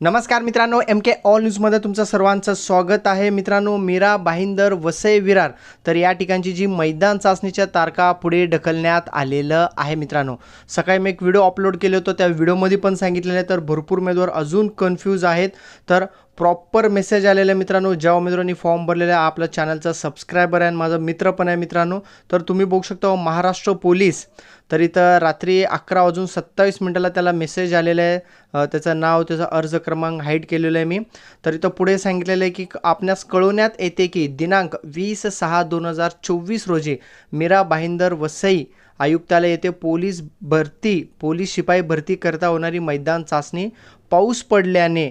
नमस्कार मित्रांनो एम के ऑल न्यूजमध्ये तुमचं सर्वांचं स्वागत आहे. मित्रांनो मीरा बाहिंदर वसई विरार तर या ठिकाणची जी मैदान चाचणीच्या तारखा पुढे ढकलण्यात आलेलं आहे मित्रांनो. सकाळी मी एक व्हिडिओ अपलोड केले होतो त्या व्हिडिओमध्ये पण सांगितलेलं आहे तर भरपूर उमेदवार अजून कन्फ्यूज आहेत. तर प्रॉपर मेसेज आलेला आहे मित्रांनो. ज्या उमेदवारांनी फॉर्म भरलेला आहे आपल्या चॅनलचा सबस्क्रायबर आहे आणि माझा मित्र पण आहे मित्रांनो. तर तुम्ही बघू शकता महाराष्ट्र पोलीस. तर इथं रात्री अकरा वाजून सत्तावीस मिनिटाला त्याला मेसेज आलेला आहे. त्याचं नाव त्याचा अर्ज क्रमांक हाईट केलेलं आहे मी. तर इथं पुढे सांगितलेलं आहे की आपणास कळवण्यात येते की दिनांक वीस सहा दोन हजार चोवीस रोजी मीरा भाईंदर वसई आयुक्तालय येथे पोलीस भरती पोलीस शिपाई भरती करता होणारी मैदान चाचणी पाऊस पडल्याने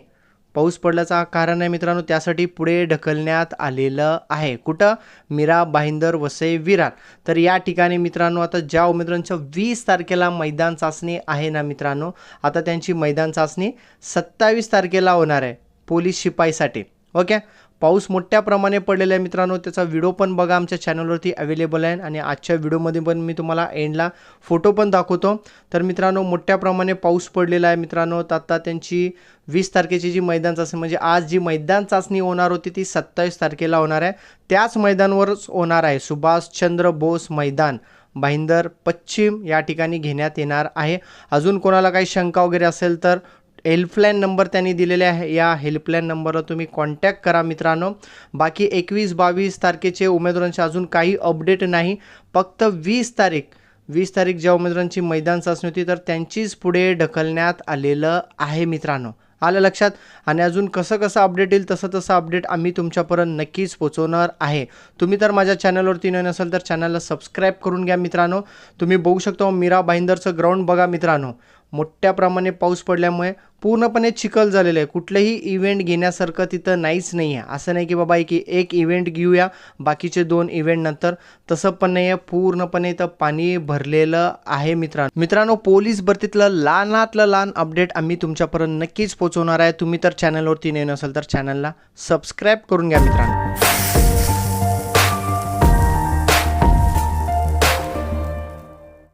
पाऊस पडल्याचा कारण आहे मित्रांनो त्यासाठी पुढे ढकलण्यात आलेलं आहे. कुठं? मीरा भाईंदर वसई विरार. तर या ठिकाणी मित्रांनो आता ज्या उमेदवारांच्या वीस तारखेला मैदान चाचणी आहे ना मित्रांनो आता त्यांची मैदान चाचणी सत्तावीस तारखेला होणार आहे पोलीस शिपाईसाठी. ओके? पाऊस मोठ्या प्रमाणे पडलेला आहे मित्रांनो. त्याचा व्हिडिओ पण बघा आमच्या चॅनलवरती अवेलेबल आहे. आणि आजच्या व्हिडिओमध्ये पण मी तुम्हाला एंडला फोटो पण दाखवतो. तर मित्रांनो मोठ्या प्रमाणे पाऊस पडलेला आहे मित्रांनो. तर आता त्यांची वीस तारखेची जी मैदान चाचणी म्हणजे आज जी मैदान चाचणी होणार होती ती सत्तावीस तारखेला होणार आहे. त्याच मैदानवरच होणार आहे सुभाषचंद्र बोस मैदान. भाईंदर पश्चिम या ठिकाणी घेण्यात येणार आहे. अजून कोणाला काही शंका वगैरे असेल तर हेल्पलाईन नंबर त्यांनी दिलेले आहे. या हेल्पलाईन नंबरला तुम्ही कॉन्टॅक्ट करा मित्रांनो. बाकी एकवीस बावीस तारखेचे उमेदवारांचे अजून काही अपडेट नाही. फक्त वीस तारीख वीस तारीख ज्या उमेदवारांची मैदान चाचणी होती तर त्यांचीच पुढे ढकलण्यात आलेलं आहे मित्रांनो. आलं लक्षात? आणि अजून कसं कसं अपडेट येईल तसं तसं अपडेट आम्ही तुमच्यापर्यंत नक्कीच पोचवणार आहे. तुम्ही तर माझ्या चॅनलवरती नवीन असाल तर चॅनलला सबस्क्राईब करून घ्या मित्रांनो. तुम्ही बघू शकता मीरा भाईंदरचं ग्राउंड बघा मित्रांनो. मोठ्या प्रमाणे पाऊस पडल्यामुळे पूर्णपणे चिखल झालेलं आहे. कुठलंही इव्हेंट घेण्यासारखं तिथं नाहीच नाही आहे असं नाही की बाबा की एक इव्हेंट घेऊया बाकीचे दोन इव्हेंट नंतर. तसं पण नाही आहे पूर्णपणे इथं पाणी भरलेलं आहे मित्रांनो. मित्रांनो पोलीस भरतीतलं लहानातलं लहान अपडेट आम्ही तुमच्यापर्यंत नक्कीच पोहोचवणार आहे. तुम्ही तर चॅनलवरती नवीन असाल तर चॅनलला सबस्क्राईब करून घ्या मित्रांनो.